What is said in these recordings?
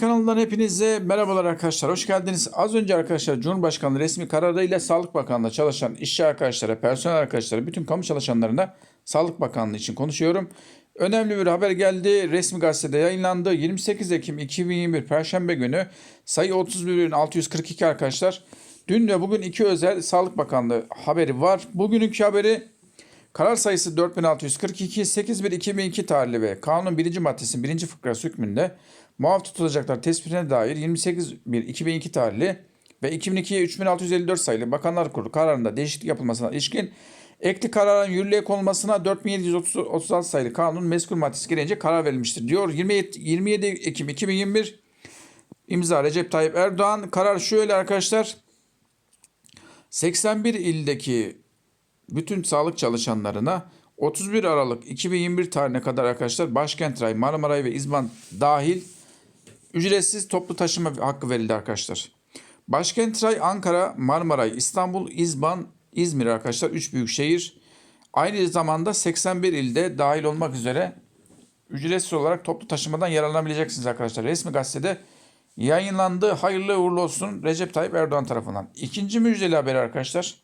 Kanalından hepinize merhabalar arkadaşlar. Hoş geldiniz. Az önce arkadaşlar Cumhurbaşkanlığı resmi kararıyla Sağlık Bakanlığı çalışan işçi arkadaşlara, personel arkadaşlara, bütün kamu çalışanlarına Sağlık Bakanlığı için konuşuyorum. Önemli bir haber geldi. Resmi gazetede yayınlandı. 28 Ekim 2021 Perşembe günü sayı 31.642 arkadaşlar. Dün ve bugün iki özel Sağlık Bakanlığı haberi var. Bugününki haberi Karar sayısı 4642 81 2002 tarihli ve kanun 1. maddesinin 1. fıkrası hükmünde muaf tutulacaklar tespitine dair 28 1 2002 tarihli ve 2002'ye 3654 sayılı Bakanlar Kurulu kararında değişiklik yapılmasına ilişkin ekli kararın yürürlüğe konulmasına 4736 sayılı kanun mezkur maddesi gereğince karar verilmiştir diyor. 27, 27 Ekim 2021 imza Recep Tayyip Erdoğan. Karar şöyle arkadaşlar. 81 ildeki bütün sağlık çalışanlarına 31 Aralık 2021 tarihine kadar arkadaşlar Başkent Ray, Marmaray ve İzban dahil ücretsiz toplu taşıma hakkı verildi arkadaşlar. Başkent Ray, Ankara, Marmaray, İstanbul, İzban, İzmir arkadaşlar 3 büyük şehir. Aynı zamanda 81 ilde dahil olmak üzere ücretsiz olarak toplu taşımadan yararlanabileceksiniz arkadaşlar. Resmi gazetede yayınlandı. Hayırlı uğurlu olsun Recep Tayyip Erdoğan tarafından. İkinci müjdeli haberi arkadaşlar.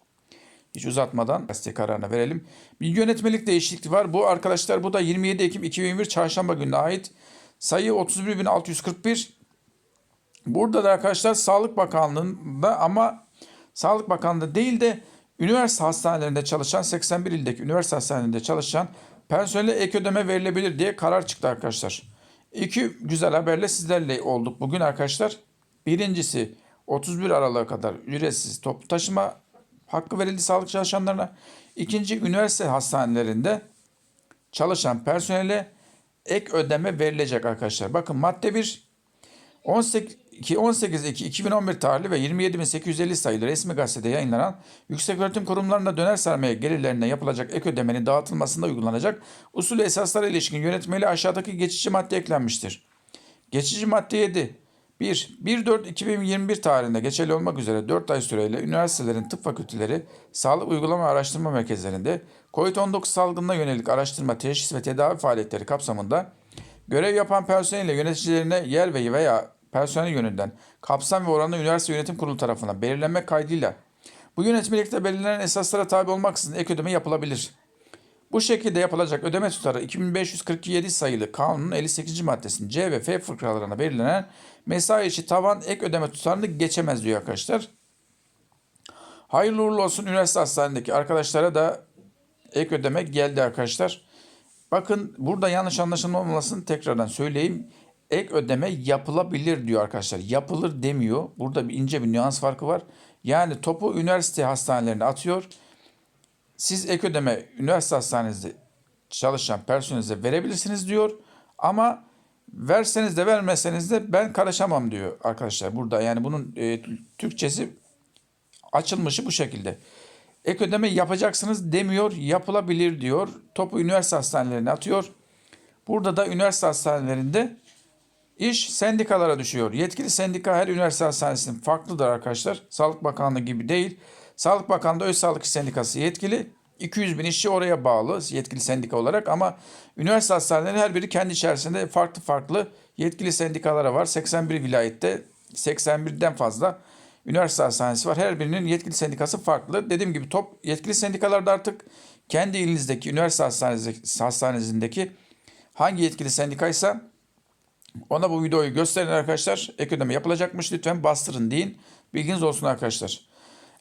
Hiç uzatmadan gazete kararına verelim. Bir yönetmelik değişikliği var. Bu arkadaşlar bu da 27 Ekim 2021 Çarşamba gününe ait. Sayı 31.641. Burada da arkadaşlar Sağlık Bakanlığı'nda ama Sağlık Bakanlığı değil de üniversite hastanelerinde çalışan 81 ildeki üniversite hastanelerinde çalışan personele ek ödeme verilebilir diye karar çıktı arkadaşlar. İki güzel haberle sizlerle olduk bugün arkadaşlar. Birincisi 31 Aralık'a kadar ücretsiz toplu taşıma hakkı verildi sağlık çalışanlarına. İkinci üniversite hastanelerinde çalışan personele ek ödeme verilecek arkadaşlar. Bakın madde 1 18 18 Ekim 2011 tarihli ve 27.850 sayılı resmi gazetede yayınlanan yükseköğretim kurumlarında döner sermaye gelirlerine yapılacak ek ödemenin dağıtılmasında uygulanacak usul esaslara ilişkin yönetmeliğe aşağıdaki geçici madde eklenmiştir. Geçici madde 7. 1. 1.4.2021 tarihinde geçerli olmak üzere 4 ay süreyle üniversitelerin tıp fakülteleri, sağlık uygulama araştırma merkezlerinde COVID-19 salgınına yönelik araştırma, teşhis ve tedavi faaliyetleri kapsamında görev yapan personel ile yöneticilerine yer ve veya personel yönünden kapsam ve oranı üniversite yönetim kurulu tarafından belirlenmek kaydıyla bu yönetmelikte belirlenen esaslara tabi olmaksızın ek ödeme yapılabilir. Bu şekilde yapılacak ödeme tutarı 2547 sayılı kanunun 58. maddesinin C ve F fıkralarına belirlenen mesai içi tavan ek ödeme tutarını geçemez diyor arkadaşlar. Hayırlı uğurlu olsun üniversite hastanedeki arkadaşlara da ek ödeme geldi arkadaşlar. Bakın burada yanlış anlaşılma olmasını tekrardan söyleyeyim. Ek ödeme yapılabilir diyor arkadaşlar. Yapılır demiyor. Burada bir ince bir nüans farkı var. Yani topu üniversite hastanelerine atıyor. Siz ek ödeme üniversite hastanenizde çalışan personelinize verebilirsiniz diyor. Ama verseniz de vermeseniz de ben karışamam diyor arkadaşlar burada. Yani bunun e, Türkçesi açılmışı bu şekilde. Ek ödeme yapacaksınız demiyor, yapılabilir diyor. Topu üniversite hastanelerine atıyor. Burada da üniversite hastanelerinde iş sendikalara düşüyor. Yetkili sendika her üniversite hastanesinin farklıdır arkadaşlar. Sağlık Bakanlığı gibi değil. Sağlık Bakanlığı Öz Sağlık Sendikası yetkili. 200 bin işçi oraya bağlı yetkili sendika olarak ama üniversite hastaneleri her biri kendi içerisinde farklı farklı yetkili sendikalara var. 81 vilayette 81'den fazla üniversite hastanesi var. Her birinin yetkili sendikası farklı. Dediğim gibi top yetkili sendikalarda artık kendi ilinizdeki üniversite hastanesindeki, hastanesindeki hangi yetkili sendikaysa ona bu videoyu gösterin arkadaşlar. Ek ödeme yapılacakmış. Lütfen bastırın deyin. Bilginiz olsun arkadaşlar.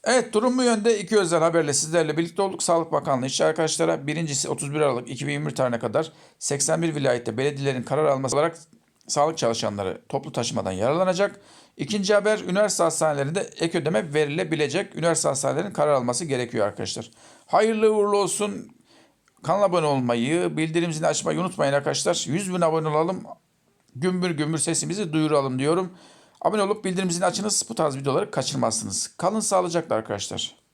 Evet durum bu yönde. iki özel haberle sizlerle birlikte olduk. Sağlık Bakanlığı işçi arkadaşlara birincisi 31 Aralık 2021 tarihine kadar 81 vilayette belediyelerin karar alması olarak sağlık çalışanları toplu taşımadan yararlanacak. İkinci haber üniversite hastanelerinde ek ödeme verilebilecek. Üniversite hastanelerinin karar alması gerekiyor arkadaşlar. Hayırlı uğurlu olsun. Kanala abone olmayı, bildirim zilini açmayı unutmayın arkadaşlar. 100 bin abone olalım. Gümbür gümbür sesimizi duyuralım diyorum. Abone olup bildirim zilini açınız bu tarz videoları kaçırmazsınız. Kalın sağlıcakla arkadaşlar.